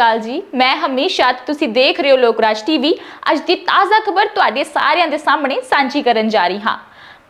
ਅਕਾਲ ਜੀ। ਮੈਂ ਹਮੇਸ਼ਾ ਤੁਸੀਂ ਦੇਖ ਰਹੇ ਹੋ ਲੋਕਰਾਜ ਟੀਵੀ ਅੱਜ ਦੀ ਤਾਜ਼ਾ ਖਬਰ ਤੁਹਾਡੇ ਸਾਰਿਆਂ ਦੇ ਸਾਹਮਣੇ ਸਾਂਝੀ ਕਰਨ ਜਾ ਰਹੀ ਹਾਂ।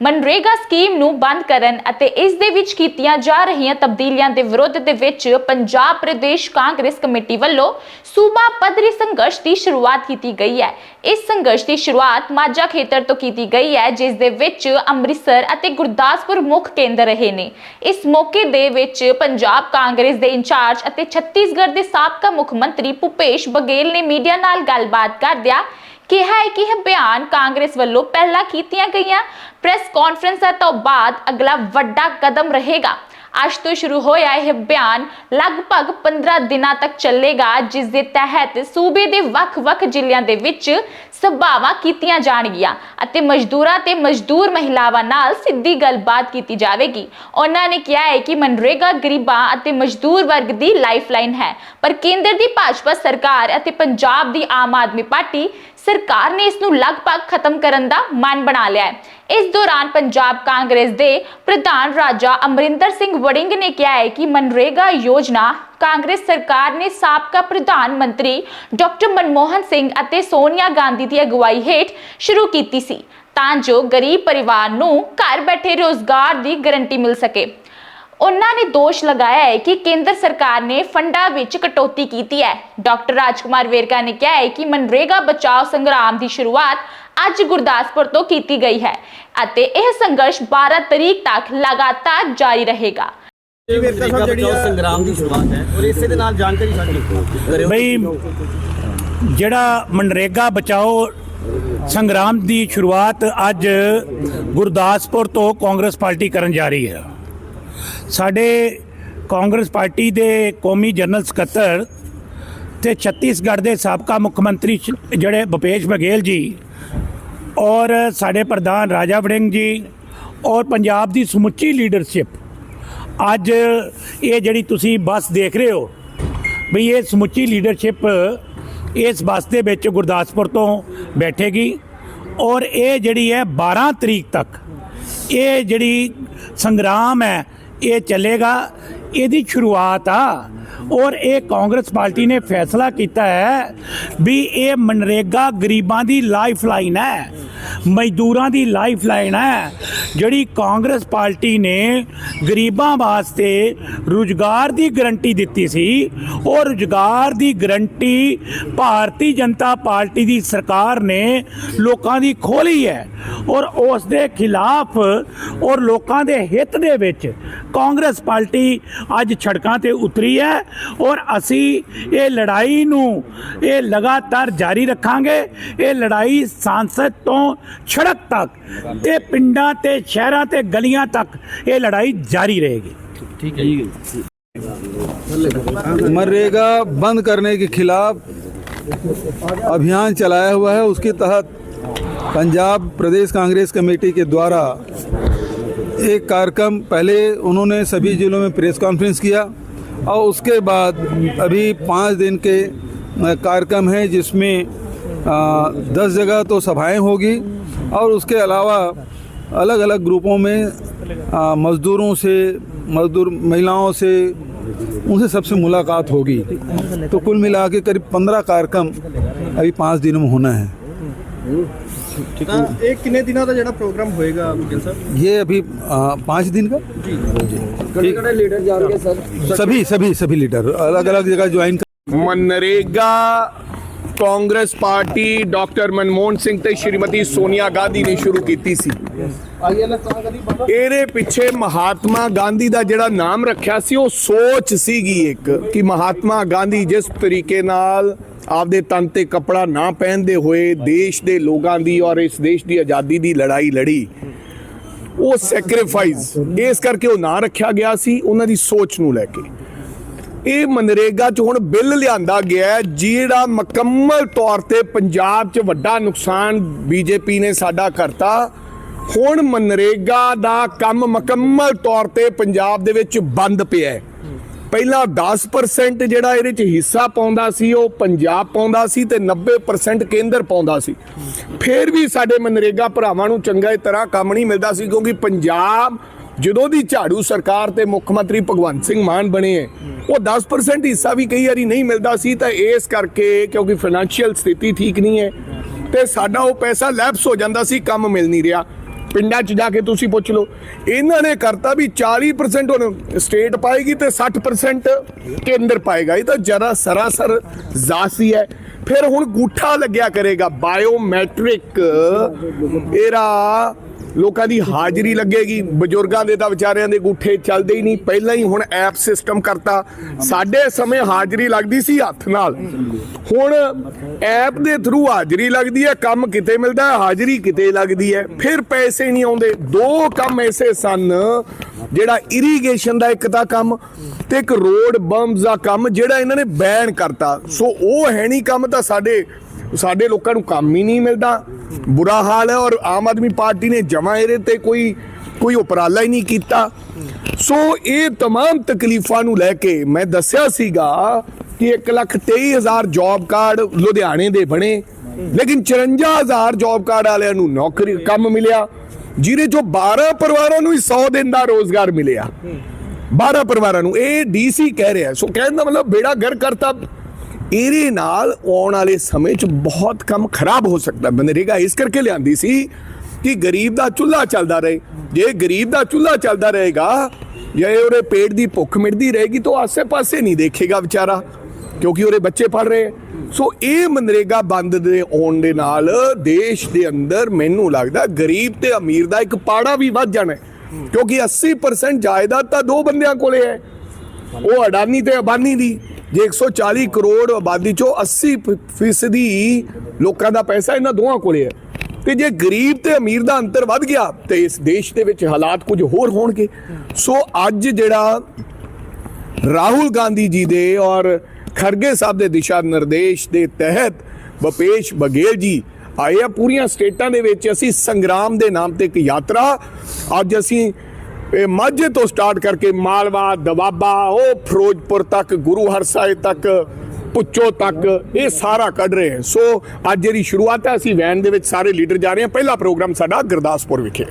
ਮਨਰੇਗਾ ਸਕੀਮ ਨੂੰ ਬੰਦ ਕਰਨ ਅਤੇ ਇਸ ਦੇ ਵਿੱਚ ਕੀਤੀਆਂ ਜਾ ਰਹੀਆਂ ਤਬਦੀਲੀਆਂ ਦੇ ਵਿਰੋਧ ਦੇ ਵਿੱਚ ਪੰਜਾਬ ਪ੍ਰਦੇਸ਼ ਕਾਂਗਰਸ ਕਮੇਟੀ ਵੱਲੋਂ ਸੂਬਾ ਪੱਧਰੀ ਸੰਘਰਸ਼ ਦੀ ਸ਼ੁਰੂਆਤ ਕੀਤੀ ਗਈ ਹੈ। ਇਸ ਸੰਘਰਸ਼ ਦੀ ਸ਼ੁਰੂਆਤ ਮਾਝਾ ਖੇਤਰ ਤੋਂ ਕੀਤੀ ਗਈ ਹੈ, ਜਿਸ ਦੇ ਵਿੱਚ ਅੰਮ੍ਰਿਤਸਰ ਅਤੇ ਗੁਰਦਾਸਪੁਰ ਮੁੱਖ ਕੇਂਦਰ ਰਹੇ ਨੇ। ਇਸ ਮੌਕੇ ਦੇ ਵਿੱਚ ਪੰਜਾਬ ਕਾਂਗਰਸ ਦੇ ਇੰਚਾਰਜ ਅਤੇ ਛੱਤੀਸਗੜ੍ਹ ਦੇ ਸਾਬਕਾ ਮੁੱਖ ਮੰਤਰੀ ਭੁਪੇਸ਼ ਬਘੇਲ ਨੇ ਮੀਡੀਆ ਨਾਲ ਗੱਲਬਾਤ ਕਰਦਿਆਂ ਕਿਹਾ ਹੈ ਕਿ ਇਹ ਬਿਆਨ ਕਾਂਗਰਸ ਵੱਲੋਂ ਪਹਿਲਾਂ ਕੀਤੀਆਂ ਗਈਆਂ ਪ੍ਰੈਸ ਕਾਨਫਰੰਸਾਂ ਤੋਂ ਬਾਅਦ ਅਗਲਾ ਵੱਡਾ ਕਦਮ ਰਹੇਗਾ। ਅੱਜ ਤੋਂ ਸ਼ੁਰੂ ਹੋਇਆ ਇਹ ਬਿਆਨ ਲਗਭਗ 15 ਦਿਨਾਂ ਤੱਕ ਚੱਲੇਗਾ, ਜਿਸ ਦੇ ਤਹਿਤ ਸੂਬੇ ਦੇ ਵੱਖ-ਵੱਖ ਜ਼ਿਲ੍ਹਿਆਂ ਦੇ ਵਿੱਚ ਸਭਾਵਾਂ ਕੀਤੀਆਂ ਜਾਣਗੀਆਂ ਅਤੇ ਮਜ਼ਦੂਰਾਂ ਤੇ ਮਜ਼ਦੂਰ ਮਹਿਲਾਵਾਂ ਨਾਲ ਸਿੱਧੀ ਗੱਲਬਾਤ ਕੀਤੀ ਜਾਵੇਗੀ। ਉਹਨਾਂ ਨੇ ਕਿਹਾ ਹੈ ਕਿ ਮਨਰੇਗਾ ਗਰੀਬਾਂ ਅਤੇ ਮਜ਼ਦੂਰ ਵਰਗ ਦੀ ਲਾਈਫਲਾਈਨ ਹੈ, ਪਰ ਕੇਂਦਰ ਦੀ ਭਾਜਪਾ ਸਰਕਾਰ ਅਤੇ ਪੰਜਾਬ ਦੀ ਆਮ ਆਦਮੀ ਪਾਰਟੀ ਸਰਕਾਰ ਨੇ ਇਸ ਨੂੰ ਲਗਭਗ ਖਤਮ ਕਰਨ ਦਾ ਮਨ ਬਣਾ ਲਿਆ ਹੈ। ਇਸ ਦੌਰਾਨ ਪੰਜਾਬ ਕਾਂਗਰਸ ਦੇ ਪ੍ਰਧਾਨ ਰਾਜਾ ਅਮਰਿੰਦਰ ਸਿੰਘ ਵੜਿੰਗ ਨੇ ਕਿਹਾ ਹੈ ਕਿ ਮਨਰੇਗਾ ਯੋਜਨਾ ਕਾਂਗਰਸ ਸਰਕਾਰ ਨੇ ਸਾਬਕਾ ਪ੍ਰਧਾਨ ਮੰਤਰੀ ਡਾਕਟਰ ਮਨਮੋਹਨ ਸਿੰਘ ਅਤੇ ਸੋਨੀਆ ਗਾਂਧੀ ਦੀ ਅਗਵਾਈ ਹੇਠ ਸ਼ੁਰੂ ਕੀਤੀ ਸੀ, ਤਾਂ ਜੋ ਗਰੀਬ ਪਰਿਵਾਰ ਨੂੰ ਘਰ ਬੈਠੇ ਰੋਜ਼ਗਾਰ ਦੀ ਗਾਰੰਟੀ ਮਿਲ ਸਕੇ। ਉਹਨਾਂ ਨੇ ਦੋਸ਼ ਲਗਾਇਆ ਹੈ ਕਿ ਕੇਂਦਰ ਸਰਕਾਰ ਨੇ ਫੰਡਾਂ ਵਿੱਚ ਕਟੌਤੀ ਕੀਤੀ ਹੈ। ਡਾਕਟਰ ਰਾਜਕੁਮਾਰ ਵੇਰਕਾ ਨੇ ਕਿਹਾ ਹੈ ਕਿ ਮਨਰੇਗਾ ਬਚਾਓ ਸੰਗਰਾਮ ਦੀ ਸ਼ੁਰੂਆਤ ਅੱਜ ਗੁਰਦਾਸਪੁਰ ਤੋਂ ਕੀਤੀ ਗਈ ਹੈ ਅਤੇ ਇਹ ਸੰਘਰਸ਼ 12 ਤਰੀਕ ਤੱਕ ਲਗਾਤਾਰ ਜਾਰੀ ਰਹੇਗਾ। ਸੰਗਰਾਮ ਦੀ ਸ਼ੁਰੂਆਤ ਹੈ ਔਰ ਇਸੇ ਦੇ ਨਾਲ ਜਾਣਕਾਰੀ ਸਾਂਝੀ ਕਰਿਓ ਬਈ ਜਿਹੜਾ ਮਨਰੇਗਾ ਬਚਾਓ ਸੰਗਰਾਮ ਦੀ ਸ਼ੁਰੂਆਤ ਅੱਜ ਗੁਰਦਾਸਪੁਰ ਤੋਂ ਕਾਂਗਰਸ ਪਾਰਟੀ ਕਰਨ ਜਾ ਰਹੀ ਹੈ। ਸਾਡੇ ਕਾਂਗਰਸ ਪਾਰਟੀ ਦੇ ਕੌਮੀ ਜਨਰਲ ਸਕੱਤਰ ਤੇ ਛੱਤੀਸਗੜ੍ਹ ਦੇ ਸਾਬਕਾ ਮੁੱਖ ਮੰਤਰੀ ਜਿਹੜੇ ਭੁਪੇਸ਼ ਬਘੇਲ ਜੀ ਔਰ ਸਾਡੇ ਪ੍ਰਧਾਨ ਰਾਜਾ ਵੜਿੰਗ ਜੀ ਔਰ ਪੰਜਾਬ ਦੀ ਸਮੁੱਚੀ ਲੀਡਰਸ਼ਿਪ ਅੱਜ ਇਹ ਜਿਹੜੀ ਤੁਸੀਂ ਬੱਸ ਦੇਖ ਰਹੇ ਹੋ ਵੀ ਇਹ ਸਮੁੱਚੀ ਲੀਡਰਸ਼ਿਪ ਇਸ ਬੱਸ ਦੇ ਵਿੱਚ ਗੁਰਦਾਸਪੁਰ ਤੋਂ ਬੈਠੇਗੀ ਔਰ ਇਹ ਜਿਹੜੀ ਹੈ 12 ਤਰੀਕ ਤੱਕ, ਇਹ ਜਿਹੜੀ ਸੰਗਰਾਮ ਹੈ ਇਹ ਚੱਲੇਗਾ ਇਹਦੀ ਸ਼ੁਰੂਆਤ ਆ। ਔਰ ਇਹ ਕਾਂਗਰਸ ਪਾਰਟੀ ਨੇ ਫੈਸਲਾ ਕੀਤਾ ਹੈ ਵੀ ਇਹ ਮਨਰੇਗਾ ਗਰੀਬਾਂ ਦੀ ਲਾਈਫ ਲਾਈਨ ਹੈ, ਮਜ਼ਦੂਰਾਂ ਦੀ ਲਾਈਫ ਲਾਈਨ ਹੈ, ਜਿਹੜੀ ਕਾਂਗਰਸ ਪਾਰਟੀ ਨੇ ਗਰੀਬਾਂ ਵਾਸਤੇ ਰੁਜ਼ਗਾਰ ਦੀ ਗਰੰਟੀ ਦਿੱਤੀ ਸੀ। ਉਹ ਰੁਜ਼ਗਾਰ ਦੀ ਗਰੰਟੀ ਭਾਰਤੀ ਜਨਤਾ ਪਾਰਟੀ ਦੀ ਸਰਕਾਰ ਨੇ ਲੋਕਾਂ ਦੀ ਖੋਲੀ ਹੈ। ਔਰ ਉਸ ਦੇ ਖਿਲਾਫ ਔਰ ਲੋਕਾਂ ਦੇ ਹਿੱਤ ਦੇ ਵਿੱਚ ਕਾਂਗਰਸ ਪਾਰਟੀ ਅੱਜ ਛੜਕਾਂ ਤੇ ਉਤਰੀ ਹੈ ਔਰ ਅਸੀਂ ਇਹ ਲੜਾਈ ਨੂੰ ਇਹ ਲਗਾਤਾਰ ਜਾਰੀ ਰੱਖਾਂਗੇ ਇਹ ਲੜਾਈ ਸੰਸਦ ਤੋਂ ਸੜਕ ਤੱਕ ਤੇ ਪਿੰਡਾਂ ਤੇ ਸ਼ਹਿਰਾਂ ਤੇ ਗਲੀਆਂ ਤੱਕ ਇਹ ਲੜਾਈ ਜਾਰੀ ਰਹੇਗੀ मनरेगा बंद करने के खिलाफ अभियान चलाया हुआ है उसके तहत पंजाब प्रदेश कांग्रेस कमेटी के द्वारा एक कार्यक्रम पहले उन्होंने सभी जिलों में प्रेस कॉन्फ्रेंस किया और उसके बाद अभी पाँच दिन के कार्यक्रम है जिसमें दस जगह तो सभाएँ होगी और उसके अलावा अलग अलग ग्रुपों में मज़दूरों से, मज़दूर महिलाओं से उनसे सबसे मुलाकात होगी। तो कुल मिला के करीब पंद्रह कार्यक्रम अभी पाँच दिनों में होना है। ठीक हाँ, है एक कितने दिनों का जरा प्रोग्राम होएगा सर? ये अभी पाँच दिन का? जी। जी। लीडर जा रहे सर? सभी सभी सभी लीडर अलग अलग जगह join MNREGA Congress party doctor Manmohan Singh ਤੇ ਸ਼੍ਰੀਮਤੀ ਸੋਨੀਆ ਗਾਂਧੀ ਨੇ ਸ਼ੁਰੂ ਕੀਤੀ ਸੀ। ਇਹਦੇ ਪਿੱਛੇ ਮਹਾਤਮਾ ਗਾਂਧੀ ਦਾ ਜਿਹੜਾ ਨਾਮ ਰੱਖਿਆ ਸੀ ਉਹ ਸੋਚ ਸੀਗੀ ਇੱਕ ਕਿ ਮਹਾਤਮਾ ਗਾਂਧੀ ਜਿਸ ਤਰੀਕੇ ਨਾਲ ਆਪਦੇ ਤਨ ਤੇ ਕੱਪੜਾ ਨਾ ਪਹਿਨਦੇ ਹੋਏ ਦੇਸ਼ ਦੇ ਲੋਕਾਂ ਦੀ ਔਰ ਇਸ ਦੇਸ਼ ਦੀ ਆਜ਼ਾਦੀ ਦੀ ਲੜਾਈ ਲੜੀ ਉਹ ਸੈਕਰੀਫਾਈਸ ਇਸ ਕਰਕੇ ਉਹ ਨਾਂ ਰੱਖਿਆ ਗਿਆ ਸੀ ਉਹਨਾਂ ਦੀ ਸੋਚ ਨੂੰ ਲੈ ਕੇ। ਇਹ ਮਨਰੇਗਾ 'ਚ ਹੁਣ ਬਿੱਲ ਲਿਆਂਦਾ ਗਿਆ ਜਿਹੜਾ ਮੁਕੰਮਲ ਤੌਰ ਤੇ ਪੰਜਾਬ 'ਚ ਵੱਡਾ ਨੁਕਸਾਨ ਬੀਜੇਪੀ ਨੇ ਸਾਡਾ ਕਰਤਾ। ਹੁਣ ਮਨਰੇਗਾ ਦਾ ਕੰਮ ਮੁਕੰਮਲ ਤੌਰ ਤੇ ਪੰਜਾਬ ਦੇ ਵਿੱਚ ਬੰਦ ਪਿਆ ਹੈ। ਪਹਿਲਾਂ 10% ਜਿਹੜਾ ਇਹਦੇ 'ਚ ਹਿੱਸਾ ਪਾਉਂਦਾ ਸੀ, ਉਹ ਪੰਜਾਬ ਪਾਉਂਦਾ ਸੀ ਤੇ 90% ਕੇਂਦਰ ਪਾਉਂਦਾ ਸੀ। ਫਿਰ ਵੀ ਸਾਡੇ ਮਨਰੇਗਾ ਭਰਾਵਾਂ ਨੂੰ ਚੰਗਾ ਤਰ੍ਹਾਂ ਕੰਮ ਨਹੀਂ ਮਿਲਦਾ ਸੀ ਕਿਉਂਕਿ ਪੰਜਾਬ ਜਦੋਂ ਦੀ ਝਾੜੂ ਸਰਕਾਰ ਤੇ ਮੁੱਖ ਮੰਤਰੀ ਭਗਵੰਤ ਸਿੰਘ ਮਾਨ ਬਣੇ ਹੈ ਉਹ 10% ਹਿੱਸਾ ਵੀ ਕਈ ਵਾਰੀ ਨਹੀਂ ਮਿਲਦਾ ਸੀ, ਤਾਂ ਇਸ ਕਰਕੇ ਕਿਉਂਕਿ ਫਾਈਨੈਂਸ਼ੀਅਲ ਸਥਿਤੀ ਠੀਕ ਨਹੀਂ ਹੈ, ਤੇ ਸਾਡਾ ਉਹ ਪੈਸਾ ਲੈਪਸ ਹੋ ਜਾਂਦਾ ਸੀ, ਕੰਮ ਮਿਲ ਨਹੀਂ ਰਿਹਾ। ਪਿੰਡਾਂ 'ਚ ਜਾ ਕੇ ਤੁਸੀਂ ਪੁੱਛ ਲਓ, ਇਹਨਾਂ ਨੇ ਕਰਤਾ ਵੀ 40% ਹੁਣ ਸਟੇਟ ਪਾਏਗੀ ਤੇ 60% ਕੇਂਦਰ ਪਾਏਗਾ। ਇਹ ਤਾਂ ਜਰਾ ਸਰਾਸਰ ਜ਼ਾਸੀ ਹੈ। ਫਿਰ ਹੁਣ ਗੂਠਾ ਲੱਗਿਆ ਕਰੇਗਾ। ਬਾਇਓਮੈਟ੍ਰਿਕ ਇਹਦਾ ਲੋਕਾਂ ਦੀ ਹਾਜ਼ਰੀ ਲੱਗੇਗੀ। ਬਜ਼ੁਰਗਾਂ ਦੇ ਤਾਂ ਵਿਚਾਰਿਆਂ ਦੇ ਗੁੱਠੇ ਚੱਲਦੇ ਹੀ ਨਹੀਂ। ਪਹਿਲਾਂ ਹੀ ਹੁਣ ਐਪ ਸਿਸਟਮ ਕਰਤਾ। ਸਾਡੇ ਸਮੇਂ ਹਾਜ਼ਰੀ ਲੱਗਦੀ ਸੀ ਹੱਥ ਨਾਲ। ਹੁਣ ਐਪ ਦੇ ਥਰੂ ਹਾਜ਼ਰੀ ਲੱਗਦੀ ਹੈ, ਕੰਮ ਕਿਤੇ ਮਿਲਦਾ ਹੈ, ਹਾਜ਼ਰੀ ਕਿਤੇ ਲੱਗਦੀ ਹੈ। ਫਿਰ ਪੈਸੇ ਨਹੀਂ ਆਉਂਦੇ। ਦੋ ਕੰਮ ਐਸੇ ਸਨ, ਜਿਹੜਾ ਇਰੀਗੇਸ਼ਨ ਦਾ ਇੱਕ ਤਾਂ ਕੰਮ ਤੇ ਇੱਕ ਰੋਡ ਬੰਬਸ ਦਾ ਕੰਮ, ਜਿਹੜਾ ਇਹਨਾਂ ਨੇ ਬੈਨ ਕਰਤਾ। ਸੋ ਉਹ ਹੈ ਨਹੀਂ ਕੰਮ ਤਾਂ ਸਾਡੇ ਸਾਡੇ ਲੋਕਾਂ ਨੂੰ ਕੰਮ ਹੀ ਨਹੀਂ ਮਿਲਦਾ ਬੁਰਾ ਹਾਲ ਹੈ ਔਰ ਆਮ ਆਦਮੀ ਪਾਰਟੀ ਨੇ ਜਮਾ ਇਹਦੇ ਤੇ ਕੋਈ ਕੋਈ ਉਪਰਾਲਾ ਹੀ ਨਹੀਂ ਕੀਤਾ ਸੋ ਇਹ तमाम ਤਕਲੀਫਾਂ ਨੂੰ ਲੈ ਕੇ ਮੈਂ ਦੱਸਿਆ ਸੀਗਾ ਕਿ 123000 ਜੌਬ ਕਾਰਡ ਲੁਧਿਆਣੇ ਦੇ ਬਣੇ ਲੇਕਿਨ 54000 ਜੌਬ ਕਾਰਡ ਵਾਲਿਆਂ ਨੂੰ ਨੌਕਰੀ ਕੰਮ ਮਿਲਿਆ ਜਿਹਦੇ ਚੋਂ 12 ਪਰਿਵਾਰਾਂ ਨੂੰ ਹੀ 100 ਦਿਨ ਦਾ ਰੋਜ਼ਗਾਰ ਮਿਲਿਆ 12 ਪਰਿਵਾਰਾਂ ਨੂੰ ਇਹ ਡੀਸੀ ਕਹਿ ਰਿਹਾ ਸੋ ਕਹਿਣ ਦਾ ਮਤਲਬ ਬੇੜਾ ਗਰ ਕਰਤਾ ਇਹਦੇ ਨਾਲ ਆਉਣ ਵਾਲੇ ਸਮੇਂ 'ਚ ਬਹੁਤ ਕੰਮ ਖਰਾਬ ਹੋ ਸਕਦਾ ਮਨਰੇਗਾ ਇਸ ਕਰਕੇ ਲਿਆਂਦੀ ਸੀ ਕਿ ਗਰੀਬ ਦਾ ਚੁੱਲ੍ਹਾ ਚੱਲਦਾ ਰਹੇ। ਜੇ ਗਰੀਬ ਦਾ ਚੁੱਲ੍ਹਾ ਚੱਲਦਾ ਰਹੇਗਾ, ਜੇ ਉਹਦੇ ਪੇਟ ਦੀ ਭੁੱਖ ਮਿਟਦੀ ਰਹੇਗੀ, ਤਾਂ ਉਹ ਆਸੇ-ਪਾਸੇ ਨਹੀਂ ਦੇਖੇਗਾ ਵਿਚਾਰਾ, ਕਿਉਂਕਿ ਉਹਦੇ ਬੱਚੇ ਪੜ ਰਹੇ। ਸੋ ਇਹ ਮਨਰੇਗਾ ਬੰਦ ਦੇ ਆਉਣ ਦੇ ਨਾਲ ਦੇਸ਼ ਦੇ ਅੰਦਰ ਮੈਨੂੰ ਲੱਗਦਾ ਗਰੀਬ ਤੇ ਅਮੀਰ ਦਾ ਇੱਕ ਪਾੜਾ ਵੀ ਵੱਧ ਜਾਣਾ ਕਿਉਂਕਿ 80% ਜਾਇਦਾਦ ਤਾਂ ਦੋ ਬੰਦਿਆਂ ਕੋਲੇ ਹੈ। ਉਹ ਅਡਾਨੀ ਤੇ ਅਬਾਨੀ ਦੀ। ਜੇ 140 ਕਰੋੜ ਆਬਾਦੀ ਚੋਂ 80 ਫ- ਫੀਸਦੀ ਲੋਕਾਂ ਦਾ ਪੈਸਾ ਇਹਨਾਂ ਦੋਵਾਂ ਕੋਲੇ ਹੈ। ਤੇ ਜੇ ਗਰੀਬ ਤੇ ਅਮੀਰ ਦਾ ਅੰਤਰ ਵੱਧ ਗਿਆ, ਤੇ ਇਸ ਦੇਸ਼ ਦੇ ਵਿੱਚ ਹਾਲਾਤ ਕੁਝ ਹੋਰ ਹੋਣਗੇ। ਸੋ ਅੱਜ ਜਿਹੜਾ ਰਾਹੁਲ ਗਾਂਧੀ ਜੀ ਦੇ ਔਰ ਖਰਗੇ ਸਾਹਿਬ ਦੇ ਦਿਸ਼ਾ ਨਿਰਦੇਸ਼ ਦੇ ਤਹਿਤ ਭਪੇਸ਼ ਬਘੇਲ ਜੀ ਆਏ ਆ, ਪੂਰੀਆਂ ਸਟੇਟਾਂ ਦੇ ਵਿੱਚ ਅਸੀਂ ਸੰਗਰਾਮ ਦੇ ਨਾਮ ਤੇ ਇੱਕ ਯਾਤਰਾ, ਅੱਜ ਅਸੀਂ ਇਹ ਮਾਝੇ ਤੋਂ ਸਟਾਰਟ ਕਰਕੇ ਮਾਲਵਾ, ਦਵਾਬਾ, ਉਹ ਫਿਰੋਜ਼ਪੁਰ ਤੱਕ, ਗੁਰੂ ਹਰਸਾਏ ਤੱਕ ਪੁੱਚੋ ਤੱਕ, ਇਹ ਸਾਰਾ ਕੱਢ ਰਹੇ ਹਾਂ ਸੋ ਅੱਜ ਜਿਹੜੀ ਸ਼ੁਰੂਆਤ ਹੈ, ਅਸੀਂ ਵੈਨ ਦੇ ਵਿੱਚ ਸਾਰੇ ਲੀਡਰ ਜਾ ਰਹੇ ਹਾਂ। ਪਹਿਲਾ ਪ੍ਰੋਗਰਾਮ ਸਾਡਾ ਗੁਰਦਾਸਪੁਰ ਵਿਖੇ।